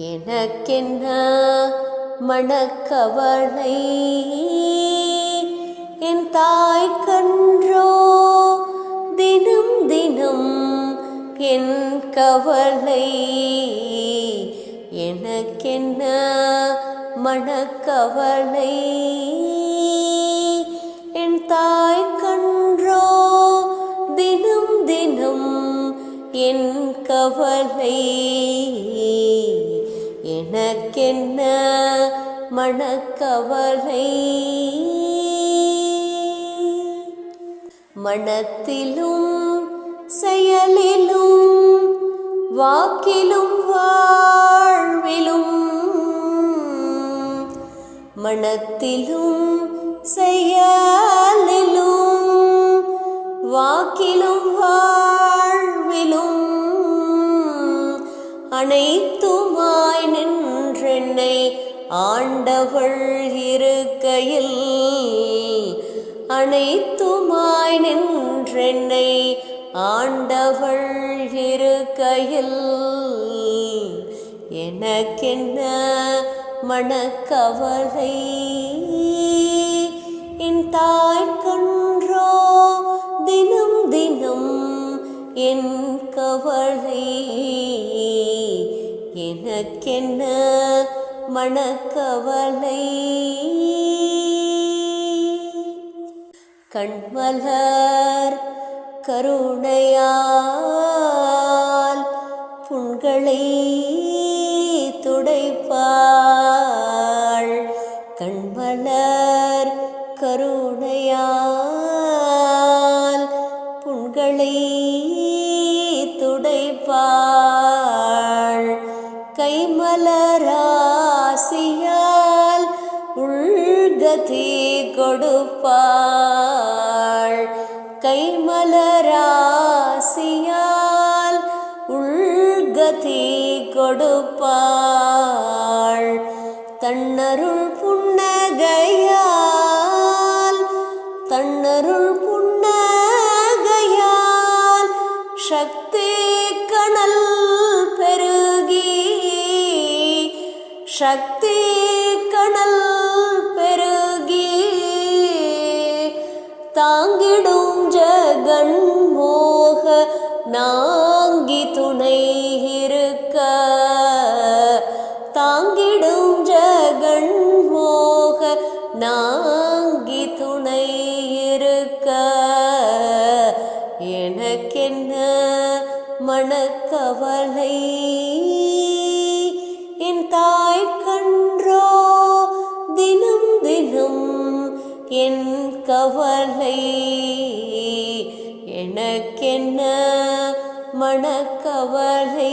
எனக்கென்ன மணக்கவலை என் தாய் கன்றோ? தினம் தினம் என் கவலை. எனக்கென்ன மணக்கவலை என் தாய் கன்றோ? தினம் தினம் என் கவலை. எனக்கென்ன மணக்கவலை மனத்திலும் செயலிலும் வாக்கிலும் வாழ்விலும் மனத்திலும் செயலிலும் வாக்கிலும் வாழ்விலும் அனைத்து ஆண்டவள் இருக்கையில் அனைத்துமாய் நின்றென்னை ஆண்டவள் இருக்கையில் எனக்கென்ன மணக்கவலை என் தாய் கன்றோ தினம் தினம் என் கவலை. எனக்கென்ன மணக்கவலை. கண்மலர் கருணையால் புண்களை துடைப்பாள். கண்மலர் கருணையால் புண்களை துடைப்பாள். உள்கதி கொடுப்பாள். கைமலராசியால் உள்கதி கொடுப்பாள். தன்னருள் புன்னகையால் தன்னருள் புன்னகையால் சக்தி சக்தி கணல் பெருகி தாங்கிடும் ஜகன் மோக நாங்கி துணை இருக்க. தாங்கிடும் ஜகன் மோக நாங்கி துணை இருக்க. எனக்கென்ன மனக்கவலை என் கவலை. எனக்கென்ன மனக்கவலை?